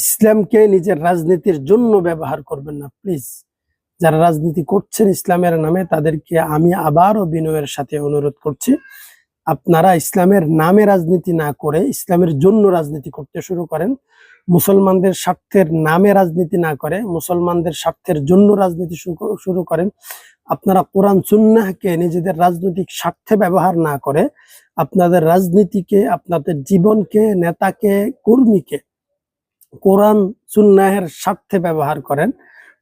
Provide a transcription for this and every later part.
ইসলামকে নিজের রাজনীতির জন্য ব্যবহার করবেন না প্লিজ যারা রাজনীতি করছেন ইসলামের নামে, তাদেরকে আমি আবারও বিনয়ের সাথে অনুরোধ করছি, আপনারা ইসলামের নামে রাজনীতি না করে ইসলামের জন্য রাজনীতি করতে শুরু করেন। মুসলমানদের স্বার্থের নামে রাজনীতি না করে মুসলমানদের স্বার্থের জন্য রাজনীতি শুরু- করেন। আপনারা কোরআন, সুন্নাহকে নিজেদের রাজনৈতিক স্বার্থে ব্যবহার না করে আপনাদের রাজনীতিকে, আপনাদের জীবনকে, নেতাকে, কর্মীকে কোরআন সুন্নাহের স্বার্থে ব্যবহার করেন।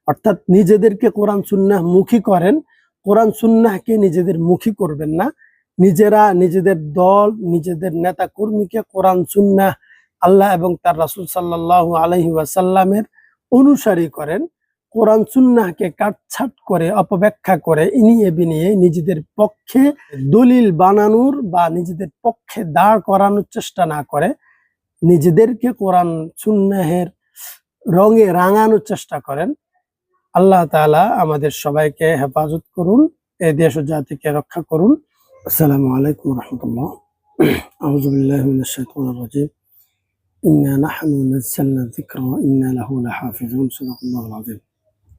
অর্থাৎ নিজেদেরকে কোরআন সুন্নাহ মুখী করেন। কোরআন সুন্নাহকে নিজেদের মুখী করবেন না। নিজেরা নিজেদের দল, নিজেদের নেতা কর্মীকে কোরআন সুন্নাহ আল্লাহ এবং তার রাসূল সাল্লাল্লাহু আলাইহি ওয়াসাল্লামের অনুসারী করেন। কোরআন সুন্নাহকে কাটছাট করে, অপব্যাখ্যা করে, ইনিয়ে বিনিয়ে নিজেদের পক্ষে দলিল বানানোর বা নিজেদের পক্ষে দাঁড় করানোর চেষ্টা না করে। নিজেদেরকে কোরআন, সুন্নাহের রঙে রাঙানোর চেষ্টা করেন। আল্লাহ তাআলা আমাদের সবাইকে হেফাজত করুন এ দেশ জাতিকে রক্ষা করুন। আসসালামু আলাইকুম রহমতুল্লাহ। আউযু বিল্লাহি মিনাশ শাইতানির রাজিম। ইন্না নাহনু নাযালনা যিকরা ওয়া ইন্না লাহু লাহাফিজুন। সাদাকাল্লাহুল আযীম।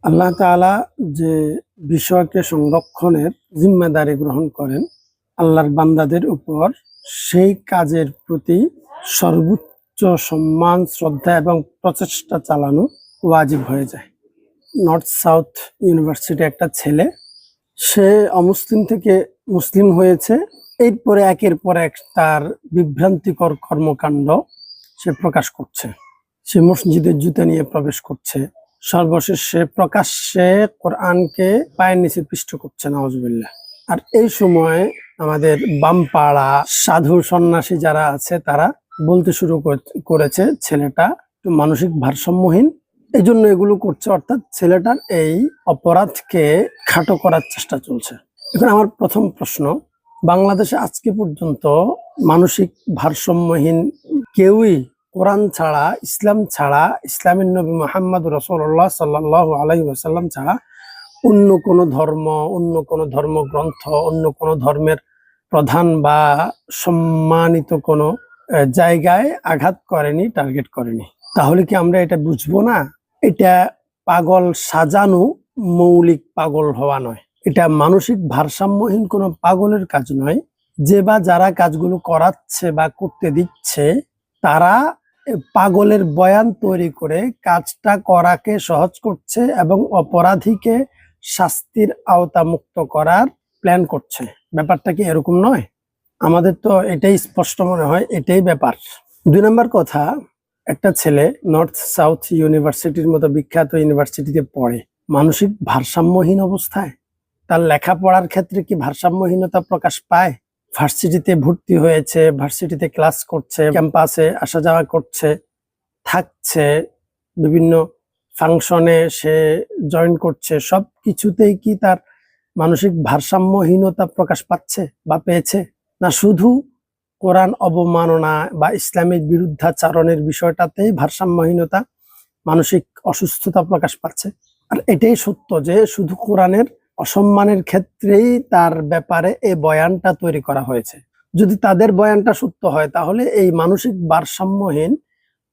আল্লাহ তাআলা যে বিষয়কে সংরক্ষণের জিম্মাদারি গ্রহণ করেন, আল্লাহর বান্দাদের উপর সেই কাজের প্রতি সর্বোচ্চ সম্মান, শ্রদ্ধা এবং প্রচেষ্টা চালানো ওয়াজিব হয়ে যায়। নর্থ সাউথ ইউনিভার্সিটি একটা ছেলে, সে অমুসলিম থেকে মুসলিম হয়েছে। এরপরে একের পর এক তার বিভ্রান্তিকর কর্মকাণ্ড সে প্রকাশ করছে। সে মসজিদের জুতা নিয়ে প্রবেশ করছে। সর্বশেষ সে প্রকাশ্যে কোরআনকে পায়ের নিচে পৃষ্ঠ করছে নওয়াজবিল্লাহ আর এই সময় আমাদের বামপাড়া সাধু সন্ন্যাসী যারা আছে, তারা বলতে শুরু কর- করেছে ছেলেটা মানসিক ভারসাম্যহীন। এই জন্য এগুলো করছে, অর্থাৎ ছেলেটার এই অপরাধকে খাটো করার চেষ্টা চলছে। এখন আমার প্রথম প্রশ্ন, বাংলাদেশে আজকে পর্যন্ত মানসিক ভারসাম্যহীন কেউই কোরআন ছাড়া, ইসলাম ছাড়া, ইসলামের নবী মোহাম্মদ রসুল্লাহ সাল্লাহ ওসাল্লাম ছাড়া অন্য কোনো ধর্ম, অন্য কোনো ধর্মগ্রন্থ, অন্য কোনো ধর্মের প্রধান বা সম্মানিত কোনো জায়গায় আঘাত করেনি টার্গেট করেনি। তাহলে কি আমরা এটা বুঝব না? এটা পাগল সাজানো মৌলিক পাগল হওয়া নয়। এটা মানসিক ভারসাম্যহীন কোনো পাগলের কাজ নয়। যে বা যারা কাজগুলো করাচ্ছে বা করতে দিচ্ছে, তারা পাগলের বয়ান তৈরি করে কাজটা করাকে সহজ করছে এবং অপরাধীকে শাস্তির আওতামুক্ত করার প্ল্যান করছে। ব্যাপারটা কি এরকম নয়? আমাদের তো এটাই স্পষ্ট মনে হয়, এটাই ব্যাপার। দুই নম্বর কথা, একটা ছেলে নর্থ সাউথ ইউনিভার্সিটির মতো বিখ্যাত ইউনিভার্সিটিতে পড়ে, মানসিক ভারসাম্যহীন অবস্থায়। তার লেখাপড়ার ক্ষেত্রে কি ভারসাম্যহীনতা প্রকাশ পায়? ভার্সিটিতে ভর্তি হয়েছে, ভার্সিটিতে ক্লাস করছে, ক্যাম্পাসে আসা যাওয়া করছে, থাকছে, বিভিন্ন ফাংশনে সে জয়েন করছে সব কিছুতেই কি তার মানসিক ভারসাম্যহীনতা প্রকাশ পাচ্ছে বা পেয়েছে? না, শুধু কোরআন অবমাননা বা ইসলামের বিরুদ্ধাচারণের বিষয়টাতেই ভারসাম্যহীনতা, মানসিক অসুস্থতা প্রকাশ পাচ্ছে। আর এটাই সত্য যে শুধু কোরআনের অসম্মানের ক্ষেত্রেই তার ব্যাপারে এই বয়ানটা তৈরি করা হয়েছে। যদি তাদের বয়ানটা সত্য হয়, তাহলে এই মানসিক ভারসাম্যহীন,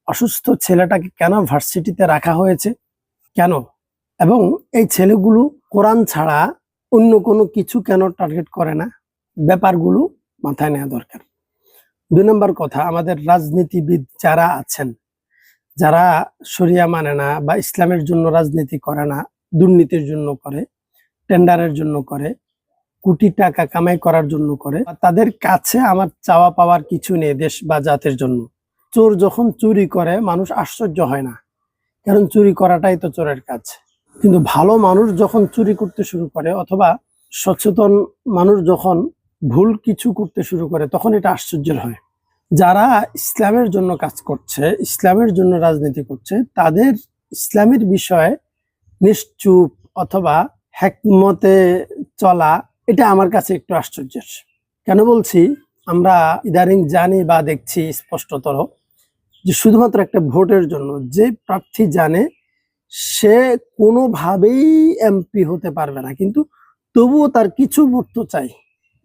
অসুস্থ ছেলেটাকে কেন ভার্সিটিতে রাখা হয়েছে? কেন? এবং এই ছেলেগুলো কোরআন ছাড়া অন্য কোনো কিছু কেন টার্গেট করে না? ব্যাপারগুলো মাথায় নেওয়া দরকার। দুই নম্বর কথা, আমাদের রাজনীতিবিদ যারা আছেন, যারা শরিয়া মানে না বা ইসলামের জন্য রাজনীতি করে না, দুর্নীতির জন্য করে, টেন্ডারের জন্য করে, কোটি টাকা কামাই করার জন্য করে, তাদের কাছে আমার চাওয়া পাওয়ার কিছু নেই দেশ বা জাতের জন্য। চোর যখন চুরি করে, মানুষ আশ্চর্য হয় না, কারণ চুরি করাটাই তো চোরের কাজ। কিন্তু ভালো মানুষ যখন চুরি করতে শুরু করে, অথবা সচেতন মানুষ যখন ভুল কিছু করতে শুরু করে, তখন এটা আশ্চর্যের হয়। যারা ইসলামের জন্য কাজ করছে, ইসলামের জন্য রাজনীতি করছে, তাদের ইসলামের বিষয়ে নিশ্চুপ অথবা হ্যাকমতে চলা, এটা আমার কাছে একটু আশ্চর্যের। কেন বলছি? আমরা ইদানিং জানি বা দেখছি স্পষ্টতর যে শুধুমাত্র একটা ভোটের জন্য যে প্রার্থী জানে, সে কোনোভাবেই এমপি হতে পারবে না। কিন্তু তবুও তার কিছু ভোট তো চাই।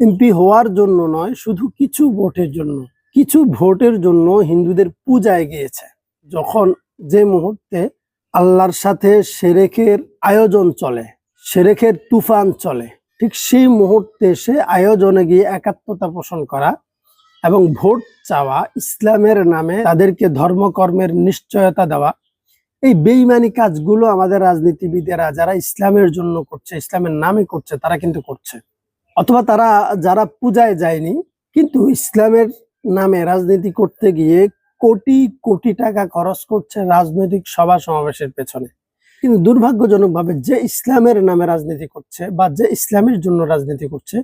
এমপি হওয়ার জন্য নয়, শুধু কিছু ভোটের জন্য। কিছু ভোটের জন্য হিন্দুদের পূজায় গিয়েছে। যখন যে মুহূর্তে আল্লাহর সাথে সেরেকের আয়োজন চলে সেরেকের তুফান চলে, ঠিক সেই মুহূর্তে সে আয়োজনে গিয়ে একাত্মতা পোষণ করা এবং ভোট চাওয়া ইসলামের নামে তাদেরকে ধর্মকর্মের নিশ্চয়তা দেওয়া, এই বেইমানি কাজগুলো আমাদের রাজনীতিবিদেরা যারা ইসলামের জন্য করছে, ইসলামের নামে করছে, তারা কিন্তু করছে। অথবা তারা যারা পূজায় যায়নি, কিন্তু ইসলামের নামে রাজনীতি করতে গিয়ে কোটি কোটি টাকা খরচ করছে রাজনৈতিক সভা সমাবেশের পেছনে। কিন্তু দুর্ভাগ্যজনকভাবে যে ইসলামের নামে রাজনীতি করছে বা যে ইসলামের জন্য রাজনীতি করছে,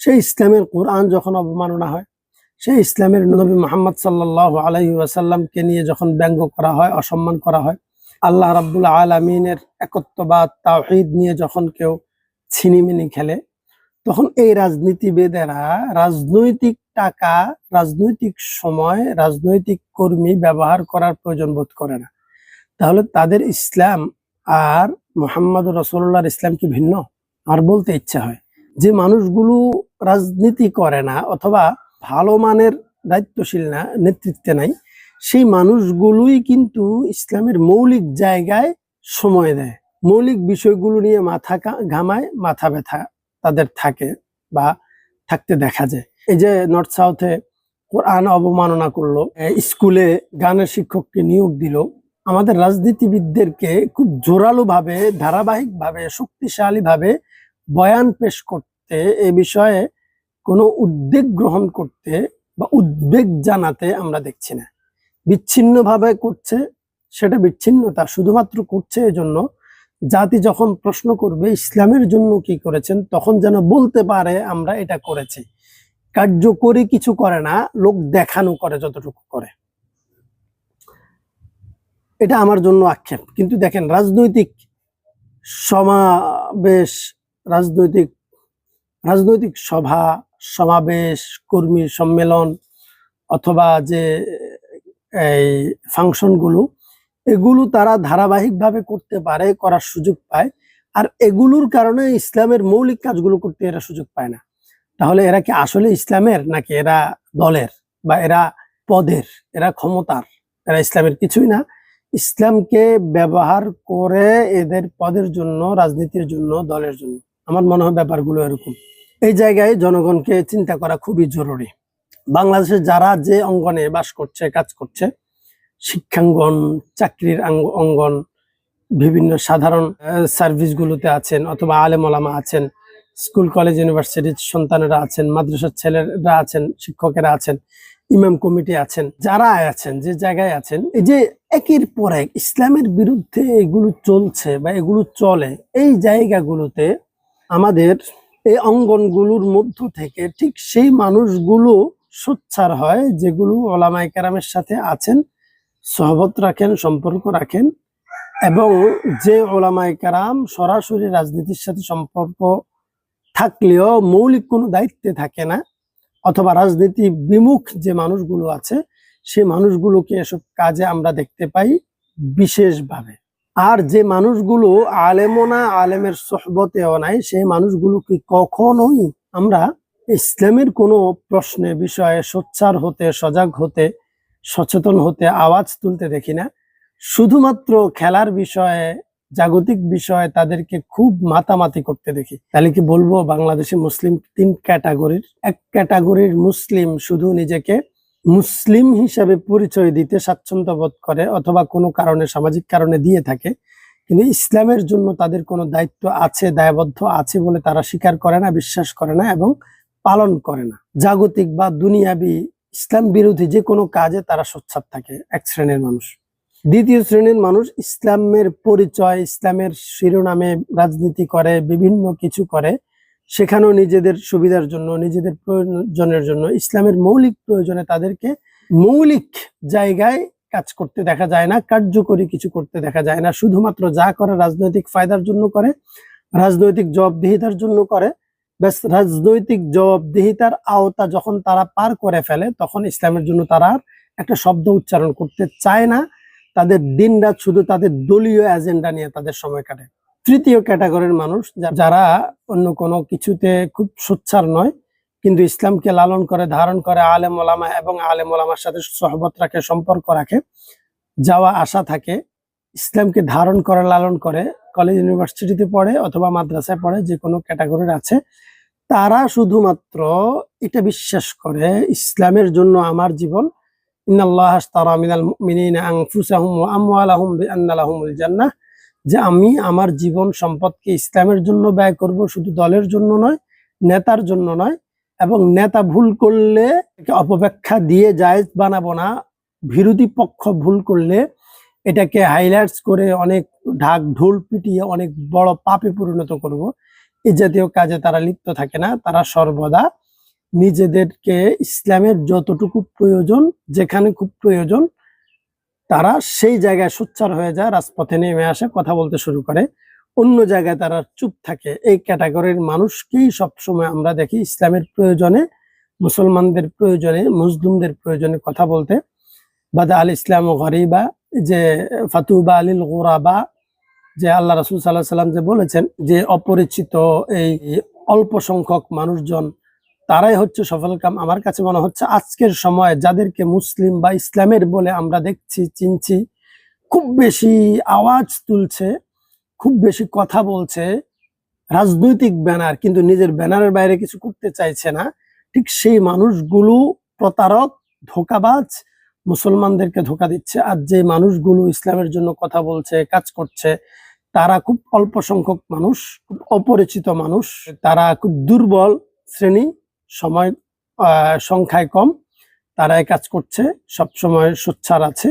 সেই ইসলামের কোরআন যখন অবমাননা হয়, সেই ইসলামের নবী মোহাম্মদ সাল্লাহ আলহি ওয়াসাল্লামকে নিয়ে যখন ব্যঙ্গ করা হয়, অসম্মান করা হয়, আল্লাহ রাব্বুল আলমিনের একত্ববাদ, তাওহিদ নিয়ে যখন কেউ ছিনিমিনি খেলে তখন এই রাজনীতিবিদেরা রাজনৈতিক টাকা, রাজনৈতিক সময়, রাজনৈতিক কর্মী ব্যবহার করার প্রয়োজন বোধ করে না। তাহলে তাদের ইসলাম আর মোহাম্মদ রসুল্লাহর ইসলাম কি ভিন্ন? আর বলতে ইচ্ছা হয়, যে মানুষগুলো রাজনীতি করে না অথবা ভালো মানের, দায়িত্বশীল না, নেতৃত্বে নাই, সেই মানুষগুলোই কিন্তু ইসলামের মৌলিক জায়গায় সময় দেয়। মৌলিক বিষয়গুলো নিয়ে মাথা ঘামায়, মাথা ব্যথা তাদের থাকে বা থাকতে দেখা যায়। এই যে নর্থ সাউথে কোরআন অবমাননা করল স্কুলে গানের শিক্ষককে নিয়োগ দিল, আমাদের রাজনীতিবিদদেরকে খুব জোরালো ভাবে ধারাবাহিক ভাবে শক্তিশালী ভাবে বয়ান পেশ করতে, এ বিষয়ে কোনো উদ্বেগ গ্রহণ করতে বা উদ্বেগ জানাতে আমরা দেখছি না। বিচ্ছিন্নভাবে করছে, সেটা বিচ্ছিন্নতা শুধুমাত্র করছে এজন্য জাতি যখন প্রশ্ন করবে ইসলামের জন্য কি করেছেন, তখন যেন বলতে পারে আমরা এটা করেছি। কার্যকরী কিছু করে না, লোক দেখানো করে যতটুকু করে। এটা আমার জন্য আক্ষেপ। কিন্তু দেখেন, রাজনৈতিক সমাবেশ, রাজনৈতিক রাজনৈতিক সভা, সমাবেশ, কর্মী সম্মেলন, অথবা যে এই ফাংশনগুলো এগুলো তারা ধারাবাহিকভাবে করতে পারে, করার সুযোগ পায়। আর এগুলোর কারণে ইসলামের মৌলিক কাজগুলো করতে এরা সুযোগ পায় না। তাহলে এরা কি আসলে ইসলামের, নাকি এরা দলের, বা এরা পদের, এরা ক্ষমতার? এরা ইসলামের কিছুই না। ইসলামকে ব্যবহার করে এদের পদের জন্য, রাজনীতির জন্য, দলের জন্য। আমার মনে হয় ব্যাপারগুলো এরকম। এই জায়গায় জনগণকে চিন্তা করা খুবই জরুরি। বাংলাদেশে যারা যে অঙ্গনে বাস করছে, কাজ করছে শিক্ষাঙ্গন, চাকরির অঙ্গন, বিভিন্ন সাধারণ সার্ভিসগুলোতে আছেন অথবা আলেম ওলামা আছেন স্কুল কলেজ ইউনিভার্সিটির সন্তানেরা আছেন, মাদ্রাসার ছেলেরা আছেন, শিক্ষকেরা আছেন ইমাম কমিটি আছেন, যারা আছেন, যে জায়গায় আছেন, এই যে একের পর এক ইসলামের বিরুদ্ধে এগুলো চলছে বা এগুলো চলে, এই জায়গাগুলোতে আমাদের এই অঙ্গনগুলোর মধ্য থেকে ঠিক সেই মানুষগুলো সোচ্চার হয়, যেগুলো ওলামাই কেরামের সাথে আছেন সহবত রাখেন, সম্পর্ক রাখেন এবং যে ওলামাই কেরাম সরাসরি রাজনীতির সাথে সম্পর্ক থাকলেও মৌলিক কোনো দায়িত্বে থাকে না অথবা রাজনীতি বিমুখ যে মানুষগুলো আছে, সে মানুষগুলোকে এসব কাজে আমরা দেখতে পাই বিশেষভাবে। আর যে মানুষগুলো আলেমও না, আলেমের সহবতেও নাই সেই মানুষগুলোকে কখনোই আমরা ইসলামের কোনো প্রশ্নে বিষয়ে সোচ্চার হতে, সজাগ হতে সচেতন হতে আওয়াজ তুলতে দেখি না। শুধুমাত্র খেলার বিষয়ে, জাগতিক বিষয়ে তাদেরকে খুব মাতামাতি করতে দেখি। তাহলে কি বলব, বাংলাদেশে মুসলিম তিন ক্যাটাগরির? এক ক্যাটাগরির মুসলিম শুধু নিজেকে মুসলিম হিসাবে পরিচয় দিতে স্বাচ্ছন্দ্য বোধ করে অথবা কোনো কারণে, সামাজিক কারণে দিয়ে থাকে। কিন্তু ইসলামের জন্য তাদের কোনো দায়িত্ব আছে, দায়বদ্ধ আছে বলে তারা স্বীকার করে না, বিশ্বাস করে না এবং পালন করে না। জাগতিক বা দুনিয়াবি ইসলাম বিরোধী যে কোনো কাজে তারা সোচ্চার থাকে, এক শ্রেণির মানুষ। দ্বিতীয় শ্রেণির মানুষ ইসলামের পরিচয়, ইসলামের শিরোনামে রাজনীতি করে, বিভিন্ন কিছু করে, সেখানেও নিজেদের সুবিধার জন্য, নিজেদের প্রয়োজনের জন্য, ইসলামের মৌলিক প্রয়োজনে তাদেরকে মৌলিক জায়গায় কাজ করতে দেখা যায় না, কার্যকরী কিছু করতে দেখা যায় না। শুধুমাত্র যা করে রাজনৈতিক ফায়দার জন্য করে, রাজনৈতিক জবাবদিহিতার জন্য করে ব্যাস রাজনৈতিক জবাবদিহিতার আওতা যখন তারা পার করে ফেলে, তখন ইসলামের জন্য তারা একটা শব্দ উচ্চারণ করতে চায় না। তাদের দিনরাত শুধু তাদের দলীয় এজেন্ডা নিয়ে তাদের সময় কাটে। তৃতীয় ক্যাটাগরির মানুষ যারা অন্য কোনো কিছুতে খুব সোচ্চার নয়, কিন্তু ইসলামকে লালন করে, ধারণ করে, আলেম ওলামা এবং আলেম ওলামার সাথে সহবত রাখে, সম্পর্ক রাখে, যাওয়া, আসা থাকে, ইসলামকে ধারণ করে, লালন করে কলেজ ইউনিভার্সিটিতে পড়ে অথবা মাদ্রাসায় পড়ে, যে কোনো ক্যাটাগরির আছে, তারা শুধুমাত্র এটা বিশ্বাস করে ইসলামের জন্য আমার জীবন যে আমি আমার জীবন সম্পদকে ইসলামের জন্য ব্যয় করব শুধু দলের জন্য নয়, নেতার জন্য নয়, এবং নেতা ভুল করলে অপব্যাখ্যা দিয়ে জায়েজ বানাবো না, বিরোধী পক্ষ ভুল করলে এটাকে হাইলাইটস করে অনেক ঢাক ঢোল পিটিয়ে অনেক বড় পাপে পরিণত করব। এই জাতীয় কাজে তারা লিপ্ত থাকে না। তারা সর্বদা নিজেদেরকে ইসলামের যতটুকু প্রয়োজন, যেখানে খুব প্রয়োজন, তারা সেই জায়গায় সোচ্চার হয়ে যায়, রাজপথে নেমে আসে, কথা বলতে শুরু করে। অন্য জায়গায় তারা চুপ থাকে। এই ক্যাটাগরির মানুষকেই সবসময় আমরা দেখি ইসলামের প্রয়োজনে, মুসলমানদের প্রয়োজনে, মুসলিমদের প্রয়োজনে কথা বলতে। বাদা আল ইসলাম ও গরিবা যে ফাতুবা আলিল গোরাবা যে আল্লাহ রাসুল সাল্লাহ সাল্লাম যে বলেছেন যে, অপরিচিত এই অল্প সংখ্যক মানুষজন, তারাই হচ্ছে সফল কাম আমার কাছে মনে হচ্ছে আজকের সময় যাদেরকে মুসলিম বা ইসলামের বলে আমরা দেখছি, চিনছি, খুব বেশি আওয়াজ তুলছে, খুব বেশি কথা বলছে, রাজনৈতিক ব্যানার, কিন্তু নিজের ব্যানারের বাইরে কিছু করতে চাইছে না, ঠিক সেই মানুষগুলো প্রতারক, ধোকাবাজ মুসলমানদেরকে ধোকা দিচ্ছে আর যে মানুষগুলো ইসলামের জন্য কথা বলছে, কাজ করছে, তারা খুব অল্প সংখ্যক মানুষ, খুব অপরিচিত মানুষ। তারা খুব দুর্বল শ্রেণি, সময় সংখ্যায় কম। তারা কাজ করছে সব সময় সোচ্চার আছে।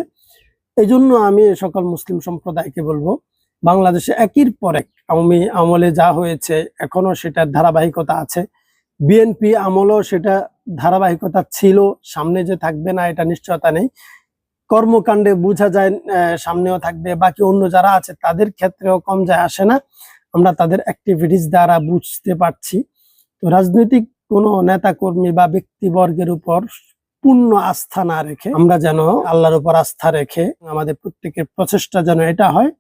এই জন্য আমি সকল মুসলিম সম্প্রদায়কে বলব, বাংলাদেশে একের পর এক আওয়ামী আমলে যা হয়েছে, এখনও সেটার ধারাবাহিকতা আছে। বিএনপি আমলও সেটা ধারাবাহিকতা ছিল সামনে যে থাকবে না এটা নিশ্চয়তা নেই। কর্মকাণ্ডে বোঝা যায় সামনেও থাকবে বাকি অন্য যারা আছে তাদের ক্ষেত্রেও কম যায় আসে না। আমরা তাদের অ্যাক্টিভিটিস দ্বারা বুঝতে পারছি। তো রাজনৈতিক কোনো নেতা কর্মী বা ব্যক্তিবর্গের উপর পূর্ণ আস্থা না রেখে আমরা যেন আল্লাহর উপর আস্থা রেখে আমাদের প্রত্যেকের প্রচেষ্টা যেন এটা হয়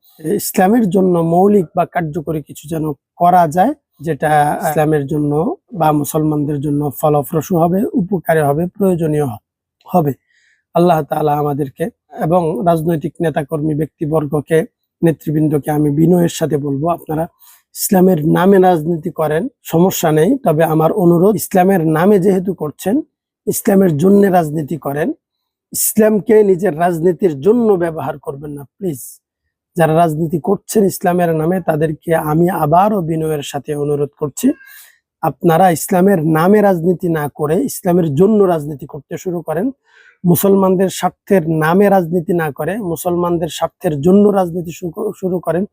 ইসলামের জন্য মৌলিক বা কার্যকরী কিছু যেন করা যায় যেটা ইসলামের জন্য বা মুসলমানদের জন্য ফলপ্রসূ হবে, উপকারী হবে, প্রয়োজনীয় হবে। আল্লাহ তাআলা আমাদেরকে এবং রাজনৈতিক নেতাকর্মী ব্যক্তিবর্গকে, নেতৃবৃন্দকে আমি বিনয়ের সাথে বলব, আপনারা ইসলামের নামে রাজনীতি করেন, সমস্যা নেই, তবে আমার অনুরোধ, ইসলামের নামে যেহেতু করছেন, ইসলামের জন্য রাজনীতি করেন, ইসলামকে নিজের রাজনীতির জন্য ব্যবহার করবেন না, প্লিজ। যারা রাজনীতি করছেন ইসলামের নামে, তাদেরকে আমি আবারও বিনয়ের সাথে অনুরোধ করছি। আপনারা ইসলামের নামে রাজনীতি না করে ইসলামের জন্য রাজনীতি করতে শুরু করেন, মুসলমানদের স্বার্থের নামে রাজনীতি না করে, মুসলমানদের স্বার্থের জন্য রাজনীতি শুরু- করেন,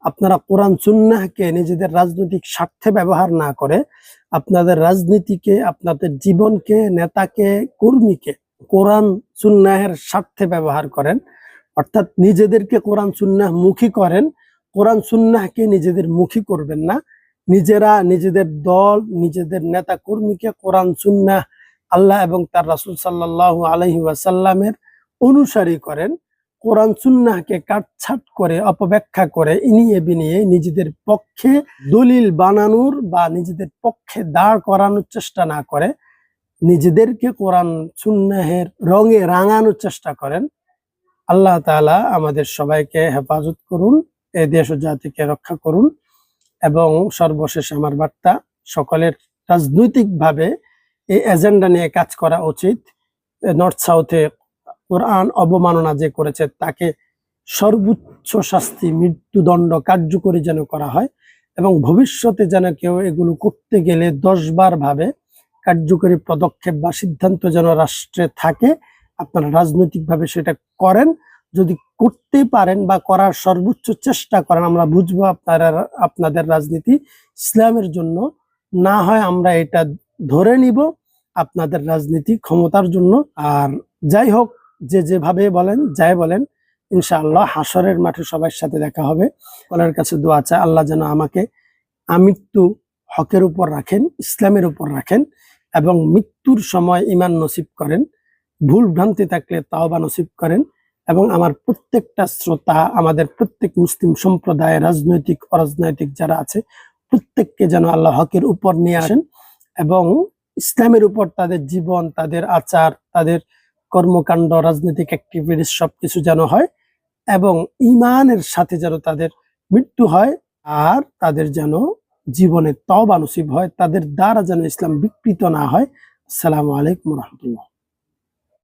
আপনারা কোরআন, সুন্নাহকে নিজেদের রাজনৈতিক স্বার্থে ব্যবহার না করে, আপনাদের রাজনীতিকে, আপনাদের জীবনকে, নেতাকে, কর্মীকে কোরআন, সুন্নাহের স্বার্থে ব্যবহার করেন, অর্থাৎ নিজেদেরকে কোরআন, সুন্নাহ মুখী করেন, কোরআন, সুন্নাহকে নিজেদের মুখী করবেন না। নিজেরা নিজেদের দল, নিজেদের নেতা কর্মীকে কোরআন, সুন্নাহ, আল্লাহ এবং তার রাসূল সাল্লাল্লাহু আলাইহি ওয়াসাল্লামের অনুসারী করেন। কোরআন, সুন্নাহকে কাটছাট করে, অপব্যাখ্যা করে, ইনিয়ে বিনিয়ে নিজেদের পক্ষে দলিল বানানোর বা নিজেদের পক্ষে দাঁড় করানোর চেষ্টা না করে, নিজেদেরকে কোরআন, সুন্নাহের রঙে রাঙানোর চেষ্টা করেন। আল্লাহ তাআলা আমাদের সবাইকে হেফাজত করুন, এ দেশ ও জাতিকে রক্ষা করুন। এবং সর্বশেষ আমার বার্তা, সকলের রাজনৈতিকভাবে এই এজেন্ডা নিয়ে কাজ করা উচিত। নর্থ সাউথে কোরআন অবমাননা যে করেছে, তাকে সর্বোচ্চ শাস্তি, মৃত্যুদণ্ড কার্যকরী যেন করা হয় এবং ভবিষ্যতে যেন কেউ এগুলো করতে গেলে দশ বার ভাবে কার্যকরী পদক্ষেপ বা সিদ্ধান্ত যেন রাষ্ট্রে থাকে, আপনারা রাজনৈতিকভাবে সেটা করেন। যদি করতে পারেন বা করার সর্বোচ্চ চেষ্টা করেন, আমরা বুঝব আপনারা, আপনাদের রাজনীতি ইসলামের জন্য। না হয় আমরা এটা ধরে নিব আপনাদের রাজনীতি ক্ষমতার জন্য। আর যাই হোক, যে যেভাবে বলেন, যাই বলেন, ইনশাআল্লাহ হাসরের মাঠে সবার সাথে দেখা হবে। ওনার কাছে দোয়া চাই, আল্লাহ যেন আমাকে আমৃত্যু হকের উপর রাখেন, ইসলামের উপর রাখেন এবং মৃত্যুর সময় ইমান নসিব করেন, ভুল ভ্রান্তি থাকলে তাওবা নসিব করেন। এবং আমার প্রত্যেকটা শ্রোতা, আমাদের প্রত্যেক মুসলিম সম্প্রদায়, রাজনৈতিক, অরাজনৈতিক যারা আছে, প্রত্যেককে যেন আল্লাহ হকের উপর নিয়ে আসেন এবং ইসলামের উপর তাদের জীবন, তাদের আচার, তাদের কর্মকাণ্ড, রাজনৈতিক অ্যাক্টিভিটিস সবকিছু যেন হয় এবং ইমানের সাথে যেন তাদের মৃত্যু হয় আর তাদের যেন জীবনে তবা নসিব হয়, তাদের দ্বারা যেন ইসলাম বিকৃত না হয়। আসসালামু আলাইকুম রহমতুল্লাহ।